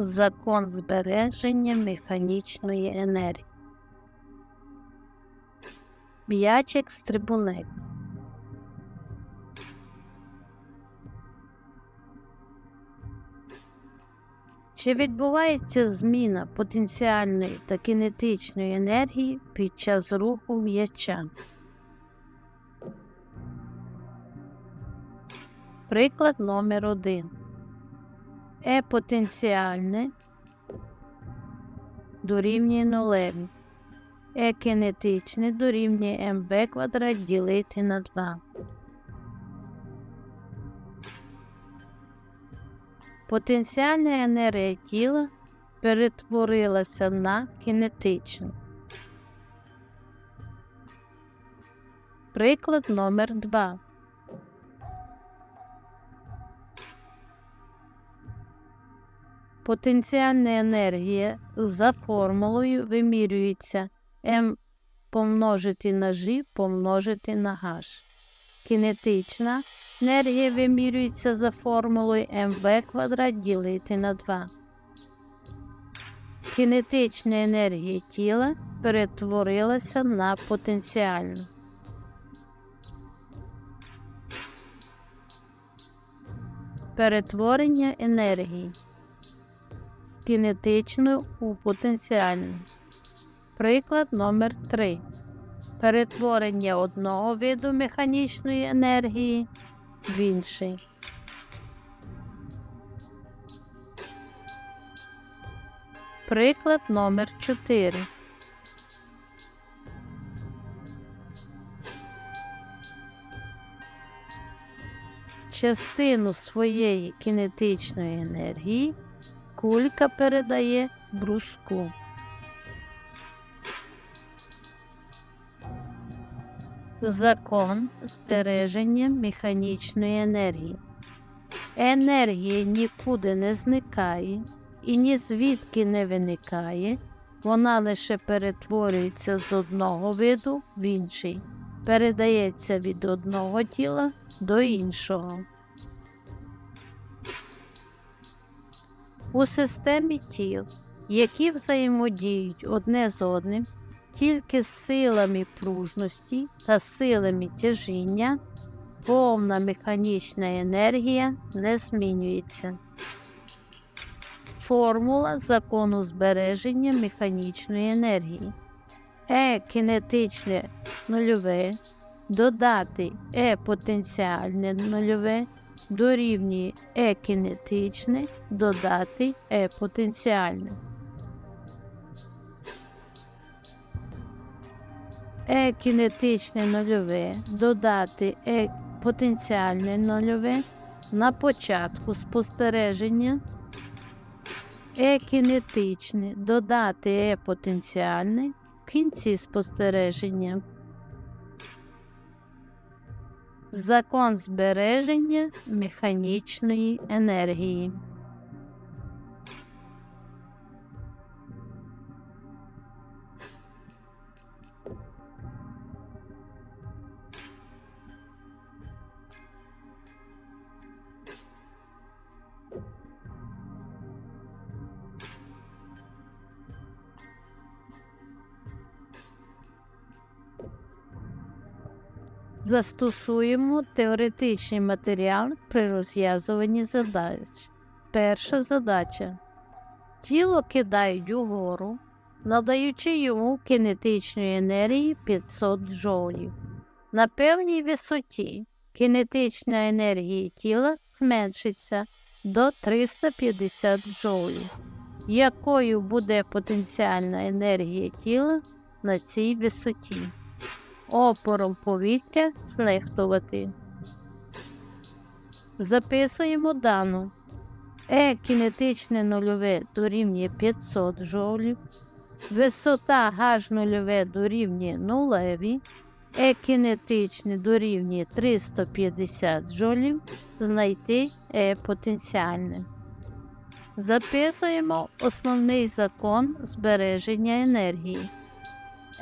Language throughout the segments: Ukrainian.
Закон збереження механічної енергії. М'ячик стрибунець. Чи відбувається зміна потенціальної та кінетичної енергії під час руху м'яча? Приклад номер один. Е потенціальне дорівнює нулеві. Е кинетичне дорівнює МВ квадрат ділити на 2. Потенціальна енергія тіла перетворилася на кінетичну. Приклад номер 2. Потенціальна енергія за формулою вимірюється М помножити на G помножити на H. Кінетична енергія вимірюється за формулою МВ квадрат ділити на 2. Кінетична енергія тіла перетворилася на потенціальну. Перетворення енергії з кінетичної у потенціальну. Приклад номер 3 Перетворення одного виду механічної енергії в інший. Приклад номер 4 Частину своєї кінетичної енергії кулька передає бруску. Закон збереження механічної енергії. Енергія нікуди не зникає і ні звідки не виникає, вона лише перетворюється з одного виду в інший, передається від одного тіла до іншого. У системі тіл, які взаємодіють одне з одним, тільки з силами пружності та силами тяжіння повна механічна енергія не змінюється. Формула закону збереження механічної енергії. Е кінетичне нульове додати Е потенціальне нульове дорівнює Е кінетичне додати Е потенціальне. Е кінетичне нульове додати Е потенціальне нульове на початку спостереження, Е кінетичне додати Е потенціальне в кінці спостереження. Закон збереження механічної енергії. Застосуємо теоретичний матеріал при розв'язуванні задач. Перша задача. Тіло кидають угору, надаючи йому кінетичної енергії 500 джоулів. На певній висоті кінетична енергія тіла зменшиться до 350 джоулів. Якою буде потенціальна енергія тіла на цій висоті? Опором повітря знехтувати. Записуємо дану. Е кінетичне нульове дорівнює 500 жолів, висота H нульове дорівнює нулеві, Е кінетичне дорівнює 350 жолів, знайти Е потенціальне. Записуємо основний закон збереження енергії.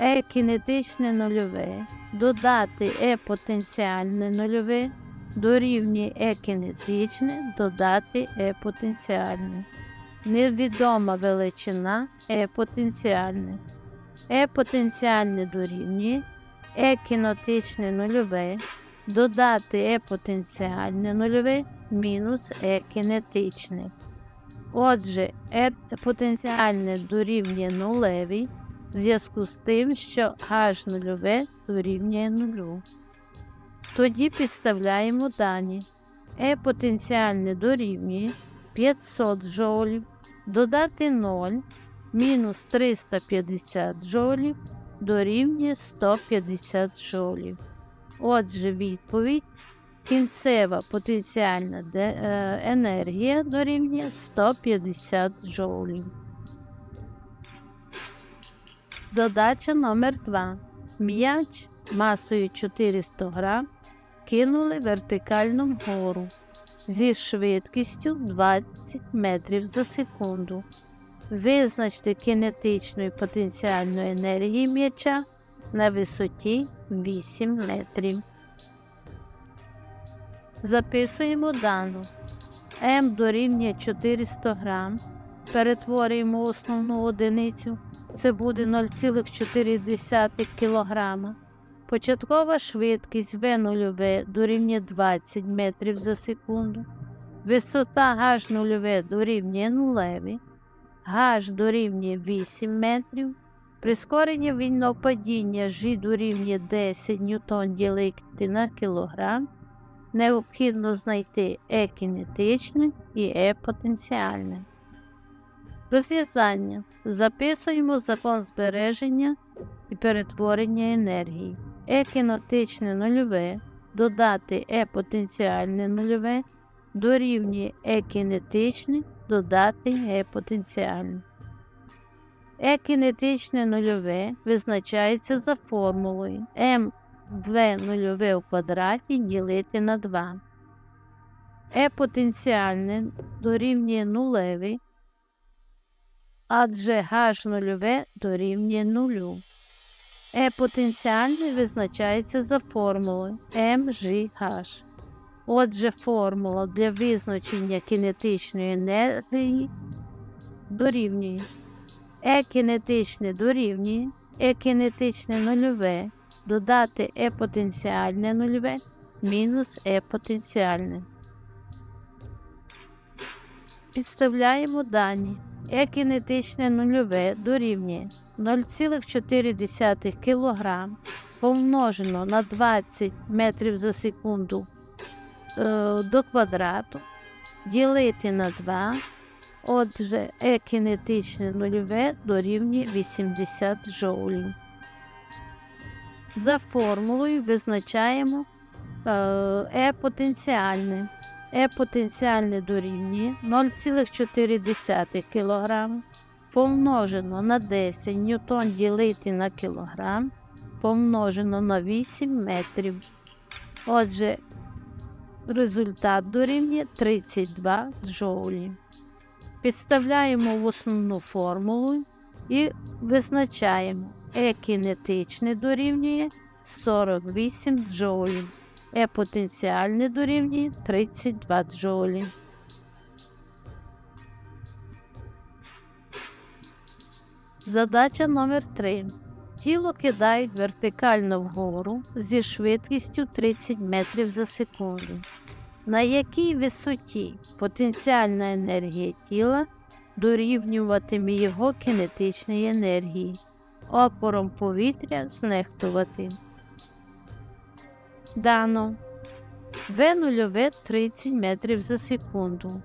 Е кінетичне нульове, додати Е потенціальне нульове, дорівнює Е кінетичне, додати Е потенціальне. невідома величина Е потенціальне. Е потенціальне дорівнює Е кінетичне нульове, додати Е потенціальне нульове мінус Е кінетичне. Отже, Е потенціальне дорівнює нулеві в зв'язку з тим, що H нульове дорівнює нулю. Тоді підставляємо дані. Е потенціальне дорівнює 500 джоулів, додати 0, мінус 350 джоулів дорівнює 150 джоулів. Отже, відповідь кінцева потенціальна е, енергія дорівнює 150 джоулів. Задача номер 2. М'яч масою 400 грам кинули вертикально вгору зі швидкістю 20 метрів за секунду. Визначте кинетичну і потенціальну енергію м'яча на висоті 8 метрів. Записуємо дану. М дорівнює 400 грам. Перетворюємо основну одиницю. Це буде 0,4 кг. Початкова швидкість В нульове дорівнює 20 метрів за секунду. Висота H нульове дорівнює нулеві. H дорівнює 8 метрів. Прискорення вільного падіння G дорівнює 10 ньютон ділити на кілограм. Необхідно знайти Е кінетичне і Е потенціальне. Розв'язання. Записуємо закон збереження і перетворення енергії. Е кінетичне нульове додати Е потенціальне нульове дорівнює Е кінетичне додати Е потенціальне. Е кінетичне нульове визначається за формулою МВ нульове у квадраті ділити на 2. Е потенціальне дорівнює нулевий, адже H нульове дорівнює нулю. Е потенціальне визначається за формулою МЖH. Отже, формула для визначення кінетичної енергії дорівнює Е кінетичне дорівнює Е кінетичне нульове додати Е потенціальне нульове мінус Е потенціальне. Підставляємо дані. Е кінетичне нульове дорівнює 0,4 кг помножено на 20 метрів за секунду е, до квадрату ділити на 2. Отже, Е кінетичне нульове дорівнює 80 джоулів. За формулою визначаємо е, Е потенціальне. Дорівнює 0,4 кг помножено на 10 ньютон ділити на кілограм помножено на 8 метрів. Отже, результат дорівнює 32 джоулі. Підставляємо в основну формулу і визначаємо Е кінетичне дорівнює 48 джоулів. Е потенціальне дорівнює 32 джоулі. Задача номер 3. Тіло кидають вертикально вгору зі швидкістю 30 метрів за секунду. На якій висоті потенціальна енергія тіла дорівнюватиме його кінетичної енергії, опором повітря знехтувати. Дано В нульове 30 метрів за секунду.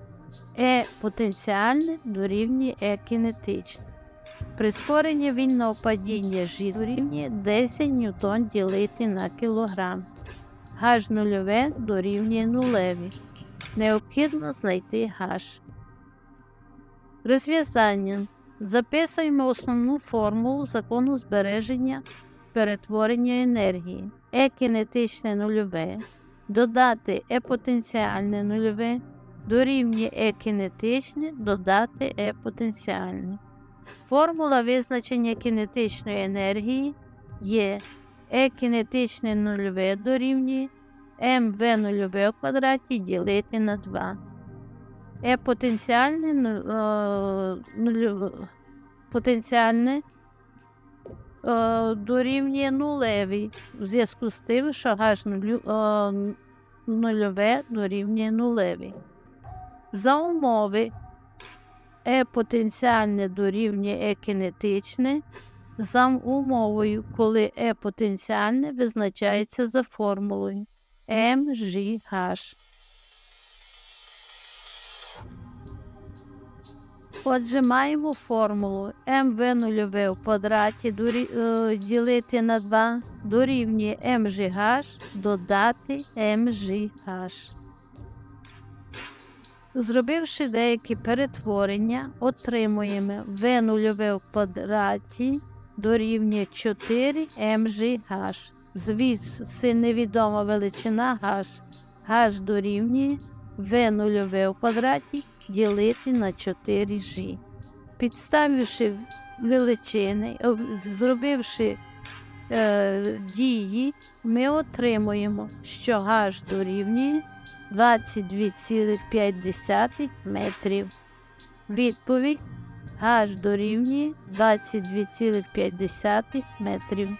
Е потенціальне дорівнює Е кінетичне. Прискорення вільного падіння G дорівнює 10 ньютон ділити на кілограм. H нульове дорівнює нулеві. Необхідно знайти H. Розв'язання. Записуємо основну формулу закону збереження перетворення енергії. Е кінетичне нульове. Додати Е потенціальне нульове. Дорівнює Е кінетичне додати Е потенціальне. Формула визначення кінетичної енергії є Е кінетичне нульове дорівнює МВ нульове в квадраті ділити на 2. е потенціальне, ну- е, нульове- потенціальне е, дорівнює нулевій. В зв'язку з тим, що нулю, е, нульове дорівнює нулевій. За умови е потенціальне дорівнює е кинетичне, за умовою, коли е потенціальне визначається за формулою МЖH. Отже, маємо формулу МВ нульове в квадраті е, ділити на 2 дорівнює МЖH додати МЖH. Зробивши деякі перетворення, отримуємо В нульове в квадраті дорівнює 4 МЖH. Звідси невідома величина H. H дорівнює В нульове в квадраті ділити на 4G. Підставивши величини, зробивши е, дії, ми отримуємо, що H дорівнює 22,5 метрів. Відповідь H дорівнює 22,5 метрів.